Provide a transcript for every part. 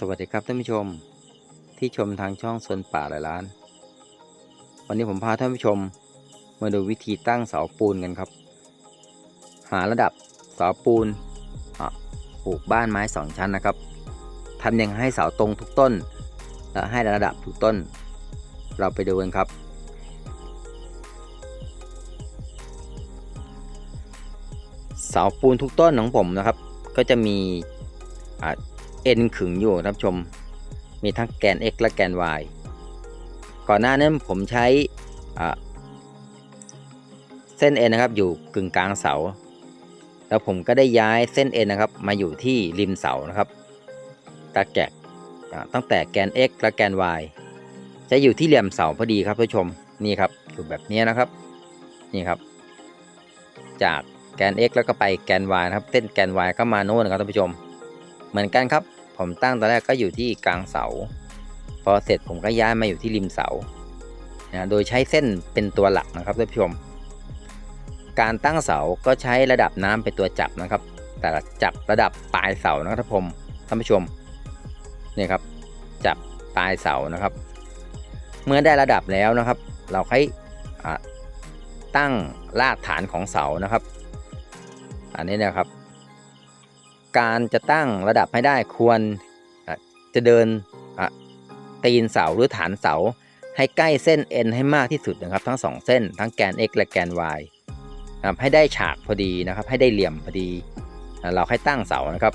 สวัสดีครับท่านผู้ชมที่ชมทางช่องสวนป่าหลายล้าน วันนี้ผมพาท่านผู้ชมมาดูวิธีตั้งเสาปูนกันครับ หาระดับเสาปูนปลูกบ้านไม้สองชั้นนะครับทำยังไงให้เสาตรงทุกต้น และให้ระดับทุกต้น เราไปดูกันครับ เสาปูนทุกต้นของผมนะครับ ก็จะมีอ่า เอ็นขึงอยู่ท่านชม มีทั้งแกน x และแกน y ก่อนหน้านั้นผมใช้เส้นเอ็นนะครับอยู่กึ่งกลางเสา แล้วผมก็ได้ย้ายเส้นเอ็นนะครับมาอยู่ที่ริมเสานะครับตาแกกตั้งแต่แกน x และแกน y จะอยู่ที่เหลี่ยมเสาพอดีครับท่านชมนี่ครับอยู่แบบนี้นะครับนี่ครับ จากแกน x แล้วก็ไปแกน y นะครับเส้นแกน y ก็มาโน่นนะครับท่านผู้ชม เหมือนกันครับ ผมตั้งตอนแรกก็อยู่ที่กลางเสา พอเสร็จผมก็ย้ายมาอยู่ที่ริมเสานะโดยใช้เส้นเป็นตัวหลักนะครับท่านผู้ชม การตั้งเสาก็ใช้ระดับน้ำเป็นตัวจับนะครับ แต่จับระดับปลายเสานะครับท่านผู้ชมท่านผู้ชมนี่ครับ จับปลายเสานะครับ เมื่อได้ระดับแล้วนะครับ เราค่อยอ่าตั้งรากฐานของเสานะครับ อันนี้นะครับ การจะตั้งระดับให้ได้ควรจะเดินตีนเสาหรือฐานเสา ให้ใกล้เส้น N ให้มากที่สุดนะครับ ทั้ง 2 เส้น ทั้งแกน x และแกน y นะครับให้ได้ฉากพอดีนะครับ ให้ได้เหลี่ยมพอดีเราให้ตั้งเสานะครับ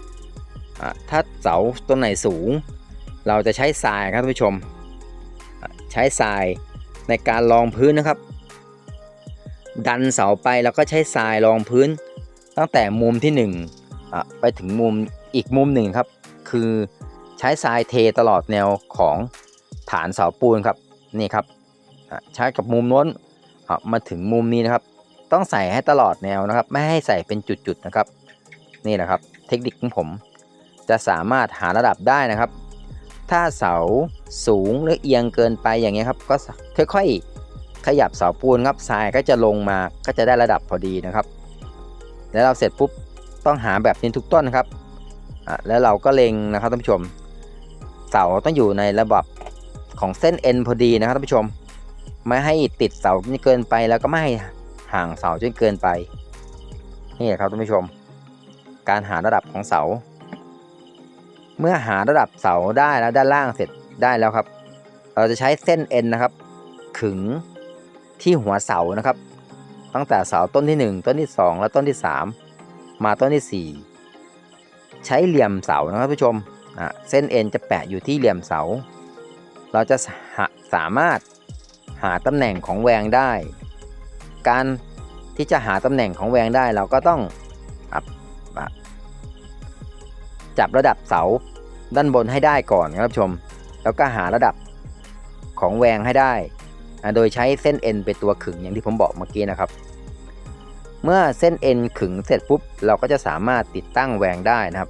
ถ้าเสาต้นไหนสูง เราจะใช้ทรายครับท่านผู้ชม ใช้ทรายในการรองพื้นนะครับ ดันเสาไปแล้วก็ใช้ทรายรองพื้น ตั้งแต่มุมที่1อะ ไปถึงมุมอีกมุมหนึ่งครับ คือใช้ทรายเทตลอดแนวของฐานเสาปูนครับนี่ครับใช้กับมุมน้นมาถึงมุมนี้นะครับ ต้องใส่ให้ตลอดแนวนะครับ ไม่ให้ใส่เป็นจุดๆนะครับ นี่แหละครับ เทคนิคของผมจะสามารถหาระดับได้นะครับ ถ้าเสาสูงหรือเอียงเกินไปอย่างเงี้ยครับ ก็ค่อยๆขยับเสาปูนครับทรายก็จะลงมาก็จะได้ระดับพอดีนะครับ แล้วเราเสร็จปุ๊บ ต้องหาแบบนี้ทุกต้นนะครับแล้วเราก็เล็งนะครับท่านผู้ชม เสาต้องอยู่ในระบบของเส้น N พอดีนะครับท่านผู้ชม ไม่ให้ติดเสาจนเกินไปแล้วก็ไม่ให้ห่างเสาจนเกินไป นี่แหละครับท่านผู้ชม การหาระดับของเสา เมื่อหาระดับเสาได้แล้วด้านล่างเสร็จได้แล้วครับ เราจะใช้เส้น N นะครับขึงที่หัวเสานะครับ ตั้งแต่เสาต้นที่ 1 ต้นที่ 2 และต้นที่ 3 มาต้นที่ 4 ใช้เหลี่ยมเสานะครับผู้ชมเส้นเอ็นจะแปะอยู่ที่เหลี่ยมเสา เราจะาสามารถหาตำแหน่งของแวงได้ การที่จะหาตำแหน่งของแวงได้เราก็ต้องจับระดับเสาด้านบนให้ได้ก่อนครับผู้ชม แล้วก็หาระดับของแวงให้ได้ โดยใช้เส้น N เป็นตัวขึงอย่างที่ผมบอกเมื่อกี้นะครับ เมื่อเส้น N ขึงเสร็จปุ๊บ เราก็จะสามารถติดตั้งแหวงได้นะครับ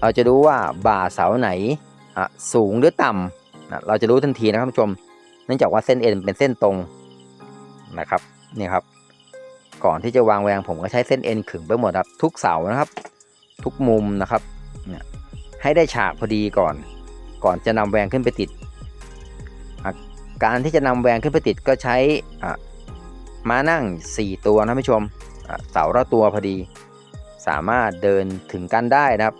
เราจะรู้ว่าบ่าเสาไหนอะสูงหรือต่ำนะเราจะรู้ทันทีนะครับท่านผู้ชม เนื่องจากว่าเส้น N เป็นเส้นตรงนะครับนี่ครับ ก่อนที่จะวางแหวงผมก็ใช้เส้น N ขึงไปหมดครับ ทุกเสานะครับ ทุกมุมนะครับเนี่ยให้ได้ฉากพอดีก่อน ก่อนจะนำแหวงขึ้นไปติด การที่จะนำแหวงขึ้นไปติดก็ใช้อะม้านั่ง 4 ตัวนะท่านผู้ชม เสาละตัวพอดี สามารถเดินถึงกันได้นะครับ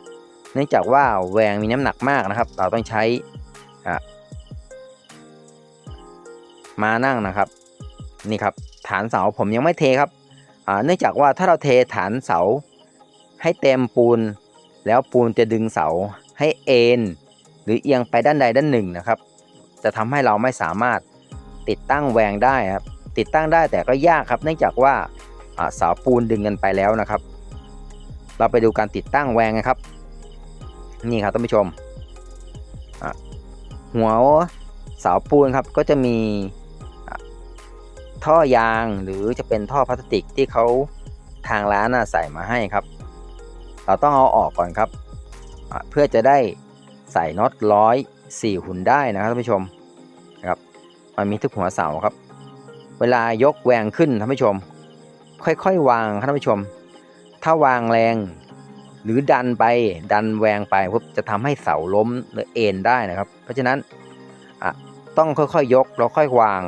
เนื่องจากว่าแหวงมีน้ำหนักมากนะครับ เราต้องใช้มานั่งนะครับ นี่ครับฐานเสาผมยังไม่เทครับเนื่องจากว่าถ้าเราเทฐานเสาให้เต็มปูน แล้วปูนจะดึงเสาให้เอ็นหรือเอียงไปด้านใดด้านหนึ่งนะครับ จะทำให้เราไม่สามารถติดตั้งแหวงได้ครับติดตั้งได้แต่ก็ยากครับ เนื่องจากว่า เสาปูนดึงกันไปแล้วนะครับ เราไปดูการติดตั้งแหวงนะครับ นี่ครับท่านผู้ชม หัวเสาปูนครับก็จะมีท่อยางหรือจะเป็นท่อพลาสติกที่เขาทางร้านน่ะใส่มาให้ครับ เราต้องเอาออกก่อนครับ เพื่อจะได้ใส่น็อตร้อยสี่หุ่นได้นะครับท่านผู้ชมครับมันมีทุกหัวเสาครับ เวลายกแหวงขึ้นท่านผู้ชม ค่อยๆ วางครับท่านผู้ชม ถ้าวางแรง หรือดันไปดันแหวงไปปุ๊บจะทำให้เสาล้มหรือเอ็นได้นะครับ เพราะฉะนั้นต้องค่อยๆยกแล้วค่อยวาง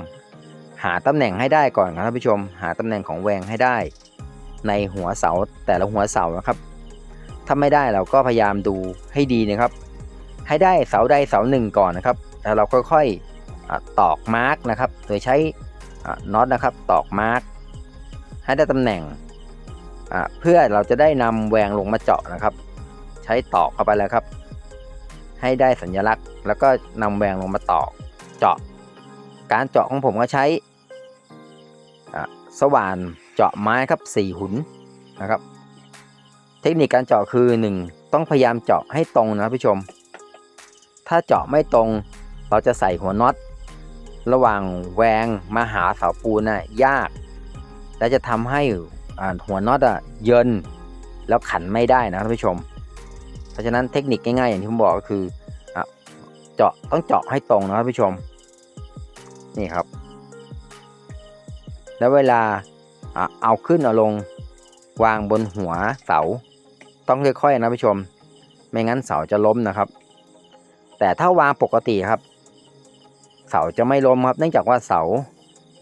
หาตำแหน่งให้ได้ก่อนครับท่านผู้ชม หาตำแหน่งของแหวงให้ได้ ในหัวเสาแต่ละหัวเสานะครับ ถ้าไม่ได้เราก็พยายามดูให้ดีนะครับ ให้ได้เสาใดเสาหนึ่งก่อนนะครับแล้วเราค่อยๆตอกมาร์กนะครับ โดยใช้น็อตนะครับตอกมาร์ก ให้ได้ตำแหน่งเพื่อเราจะได้นำแหวงลงมาเจาะนะครับ ใช้ตอกเข้าไปแล้วครับ ให้ได้สัญลักษณ์ แล้วก็นำแหวงลงมาตอกเจาะ การเจาะของผมก็ใช้สว่านเจาะไม้ครับสี่หุนนะครับ เทคนิคการเจาะคือ 1 ต้องพยายามเจาะให้ตรงนะครับผู้ชม ถ้าเจาะไม่ตรงเราจะใส่หัวน็อต ระหว่างแหวงมาหาเสาปูนน่ะยาก และจะทำให้หัวน็อตอะเยินแล้วขันไม่ได้นะท่านผู้ชม เพราะฉะนั้นเทคนิคง่ายๆอย่างที่ผมบอกก็คืออเจาะต้องเจาะให้ตรงนะท่านผู้ชม นี่ครับ แล้วเวลาอเอาขึ้นเอาลงวางบนหัวเสา ต้องค่อยๆนะผู้ชม ไม่งั้นเสาจะล้มนะครับ แต่ถ้าวางปกติครับ เสาจะไม่ล้มครับ เนื่องจากว่าเสา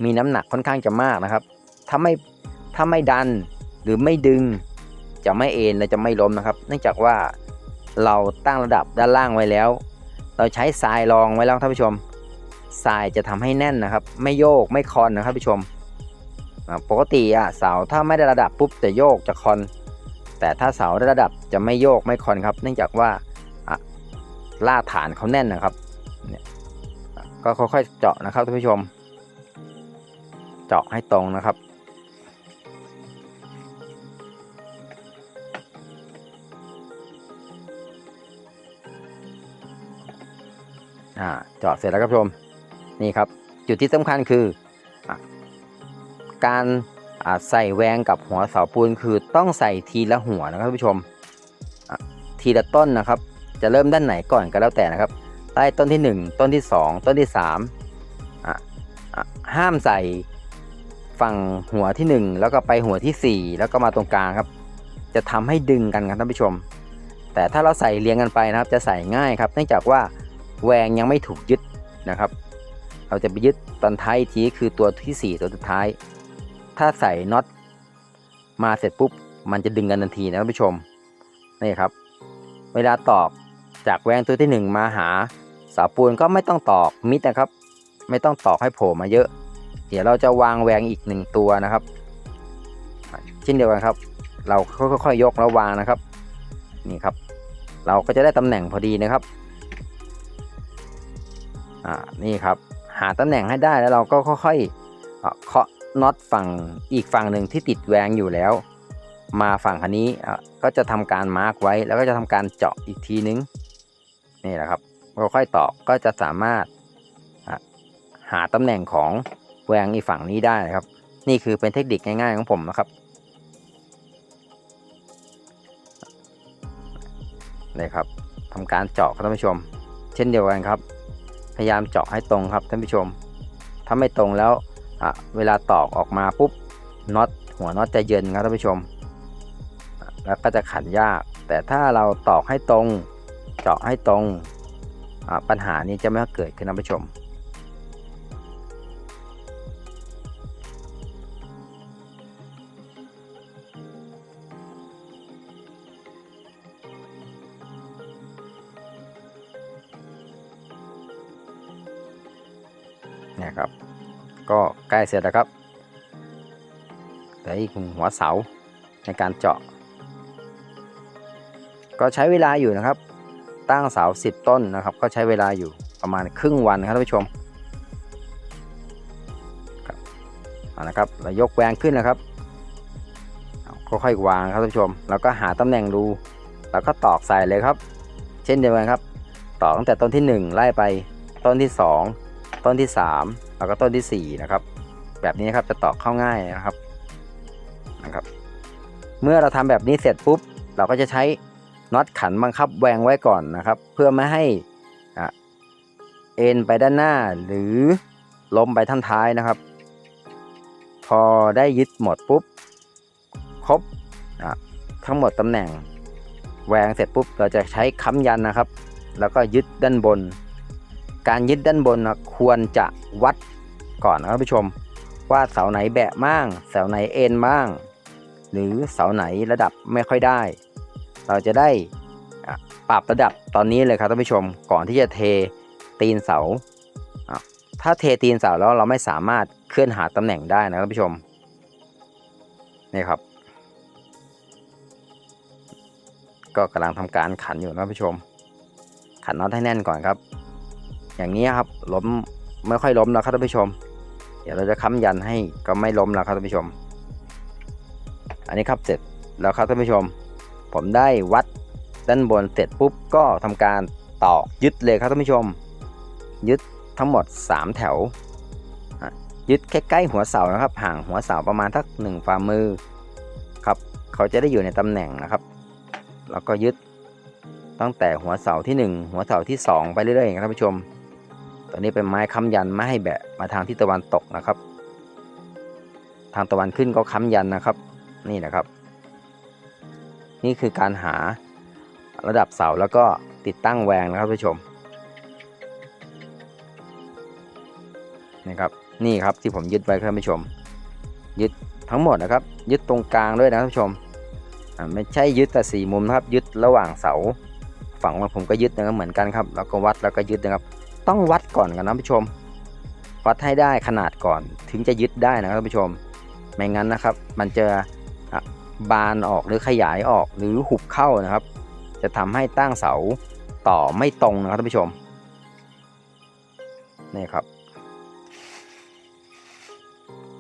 มีน้ำหนักค่อนข้างจะมากนะครับ ถ้าไม่ถ้าไม่ดันหรือไม่ดึงจะไม่เอ็นและจะไม่ล้มนะครับ เนื่องจากว่าเราตั้งระดับด้านล่างไว้แล้ว เราใช้ทรายรองไว้แล้วท่านผู้ชมทรายจะทำให้แน่นนะครับ ไม่โยกไม่คอนนะครับผู้ชมปกติอะเสาถ้าไม่ได้ระดับปุ๊บจะโยกจะคอน แต่ถ้าเสาได้ระดับจะไม่โยกไม่คอนครับ เนื่องจากว่าล่าฐานเขาแน่นนะครับเนี่ยก็ค่อยๆเจาะนะครับท่านผู้ชม เจาะให้ตรงนะครับ อ่าจาะเสร็จแล้วครับผู้ชมนี่ครับ จุดที่สำคัญคืออการใส่แหวงกับหัวเสาปูนคือต้องใส่ทีละหัวนะครับผู้ชมทีละต้นนะครับ จะเริ่มด้านไหนก่อนก็แล้วแต่นะครับ ใต้ต้นที่ 1 ต้นที่ 2 ต้นที่3ห้ามใส่ฝั่งหัวทีหนึ่1 แล้วก็ไปหัวทีสี่ 4 แล้วก็มาตรงกลางครับ จะทำให้ดึงกันครับท่านผู้ชม แต่ถ้าเราใส่เรียงกันไปนะครับ จะใส่ง่ายครับ เนื่องจากว่า แหวงยังไม่ถูกยึดนะครับ เราจะไปยึดตอนท้ายอีกทีคือตัวที่ 4 ตัวสุดท้าย ถ้าใส่น็อตมาเสร็จปุ๊บ มันจะดึงกันทันทีนะท่านผู้ชมนี่ครับ เวลาตอกจากแหวงตัวที่ 1 มาหาเสาปูนก็ไม่ต้องตอกมิดนะครับ ไม่ต้องตอกให้โผล่มาเยอะ เดี๋ยวเราจะวางแหวงอีกหนึ่งตัวนะครับเช่นเดียวกันครับ เราค่อยๆยกแล้ววางนะครับ นี่ครับ เราก็จะได้ตำแหน่งพอดีนะครับ อ่านี่ครับ หาตำแหน่งให้ได้แล้วเราก็ค่อยๆเคาะน็อตฝั่งอีกฝั่งหนึ่งที่ติดแหวงอยู่แล้ว มาฝั่งคันนี้ก็จะทำการมาร์กไว้ แล้วก็จะทำการเจาะอีกทีนึงนี่แหละครับเราค่อยตอกก็จะสามารถหาตำแหน่งของแหวงอีกฝั่งนี้ได้ครับ นี่คือเป็นเทคนิคง่ายๆของผมนะครับนี่ครับทำการเจาะครับท่านผู้ชม เช่นเดียวกันครับ พยายามเจาะให้ตรงครับท่านผู้ชม ถ้าไม่ตรงแล้วเวลาตอกออกมาปุ๊บน็อตหัวน็อตจะเย็นครับท่านผู้ชม แล้วก็จะขันยาก แต่ถ้าเราตอกให้ตรง เจาะให้ตรงปัญหานี้จะไม่เกิดขึ้นนะท่านผู้ชม เนี่ยครับ ก็ใกล้เสร็จแล้วครับเหลืออีกหัวเสาในการเจาะ ก็ใช้เวลาอยู่นะครับ ตั้งเสาสิบต้นนะครับ ก็ใช้เวลาอยู่ประมาณครึ่งวันครับท่านผู้ชมครับเอาละครับเรายกแหวงขึ้นนะครับค่อยๆวางครับท่านผู้ชม แล้วก็หาตำแหน่งดูแล้วก็ตอกใส่เลยครับ เช่นเดียวกันครับ ตอกตั้งแต่ต้นที่ 1 ไล่ไปต้นที่ 2 ต้นที่ 3 แล้วก็ต้นที่ 4 นะครับ แบบนี้ครับจะตอกเข้าง่ายนะครับนะครับ เมื่อเราทำแบบนี้เสร็จปุ๊บ เราก็จะใช้น็อตขันบังคับแหวงไว้ก่อนนะครับ เพื่อไม่ให้อะเอ็นไปด้านหน้าหรือล้มไปท่านท้ายนะครับ พอได้ยึดหมดปุ๊บครบทั้งหมดตำแหน่งแหวงเสร็จปุ๊บเราจะใช้ค้ำยันนะครับ แล้วก็ยึดด้านบน การยึดด้านบนนะควรจะวัดก่อนนะครับท่านผู้ชม ว่าเสาไหนแบะบ้างเสาไหนเอ็นบ้าง หรือเสาไหนระดับไม่ค่อยได้ เราจะได้ปรับระดับตอนนี้เลยครับท่านผู้ชม ก่อนที่จะเทตีนเสา ถ้าเทตีนเสาแล้วเราไม่สามารถเคลื่อนหาตำแหน่งได้นะครับท่านผู้ชมนี่ครับ ก็กำลังทำการขันอยู่นะท่านผู้ชม ขันน็อตให้แน่นก่อนครับ อย่างนี้ครับล้มไม่ค่อยล้มแล้วครับท่านผู้ชม เดี๋ยวเราจะค้ำยันให้ก็ไม่ล้มแล้วครับท่านผู้ชม อันนี้ครับเสร็จแล้วครับท่านผู้ชม ผมได้วัดด้านบนเสร็จปุ๊บก็ทำการตอกยึดเลยครับท่านผู้ชม ยึดทั้งหมด 3 แถวอะยึดใกล้ๆหัวเสานะครับ ห่างหัวเสาประมาณทักหนึ่งฝ่ามือครับเขาจะได้อยู่ในตำแหน่งนะครับ แล้วก็ยึดตั้งแต่หัวเสาที่ 1 หัวเสาที่ 2 ไปเรื่อยๆครับท่านผู้ชม ตัวนี้เป็นไม้ค้ำยันไม่ให้แบะมาทางทิศตะวันตกนะครับ ทางตะวันขึ้นก็ค้ำยันนะครับ นี่นะครับ นี่คือการหาระดับเสาแล้วก็ติดตั้งแหวงนะครับท่านผู้ชมนี่ครับนี่ครับที่ผมยึดไว้ครับท่านผู้ชม ยึดทั้งหมดนะครับ ยึดตรงกลางด้วยนะท่านผู้ชมไม่ใช่ยึดแต่สี่มุมนะครับ ยึดระหว่างเสา ฝั่งของผมก็ยึดนะครับเหมือนกันครับ แล้วก็วัดแล้วก็ยึดนะครับ ต้องวัดก่อนกันนะท่านผู้ชม วัดให้ได้ขนาดก่อนถึงจะยึดได้นะครับท่านผู้ชม ไม่งั้นนะครับ มันจะบานออกหรือขยายออกหรือหุบเข้านะครับ จะทำให้ตั้งเสาต่อไม่ตรงนะครับท่านผู้ชมนี่ครับ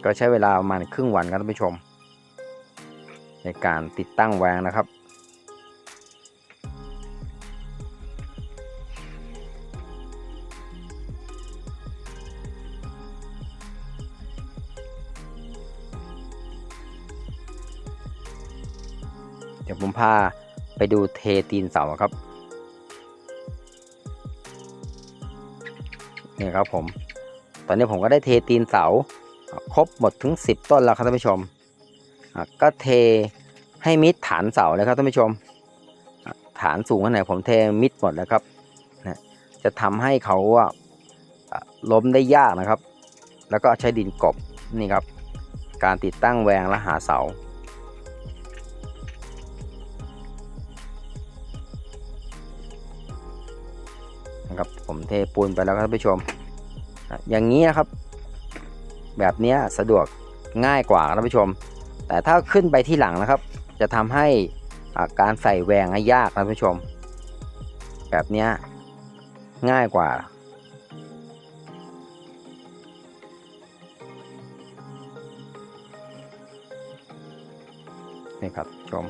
ก็ใช้เวลาประมาณครึ่งวันครับท่านผู้ชม ในการติดตั้งแหวงนะครับ ยวผมพาไปดูเทตีนเสาครับนี่ครับผม ตอนนี้ผมก็ได้เทตีนเสา ครบหมดถึง 10 ต้นแล้วครับท่านผู้ชม ก็เทให้มิดฐานเสาเลยครับท่านผู้ชม ฐานสูงขนาดไหนผมเทมิดหมดแล้วครับ จะทำให้เขาอะอะล้มได้ยากนะครับ แล้วก็ใช้ดินกบนี่ครับ การติดตั้งแวงและหาเสา นะครับ ผมเทปูนไปแล้วครับท่านผู้ชม อย่างนี้นะครับ แบบนี้สะดวกง่ายกว่าครับท่านผู้ชม แต่ถ้าขึ้นไปที่หลังนะครับ จะทำให้การใส่แหวงให้ยากครับท่านผู้ชม แบบนี้ง่ายกว่านี่ครับชม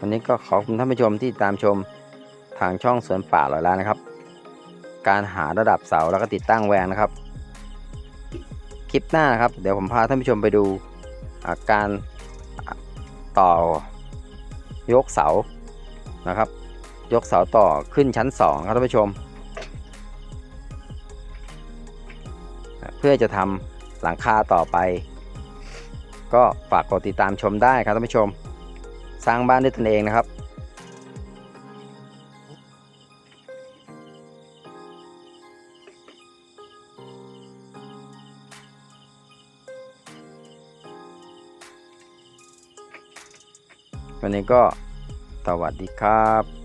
วันนี้ก็ขอบคุณท่านผู้ชมที่ตามชมทางช่องสวนป่าลอยล้านนะครับ การหาระดับเสาแล้วก็ติดตั้งแหวงนะครับ คลิปหน้านะครับ เดี๋ยวผมพาท่านผู้ชมไปดูอาการต่อยกเสานะครับ ยกเสาต่อขึ้นชั้น 2 ครับท่านผู้ชม เพื่อจะทำหลังคาต่อไป ก็ฝากกดติดตามชมได้ครับท่านผู้ชม สร้างบ้านด้วยตนเองนะครับ วันนี้ก็สวัสดีครับ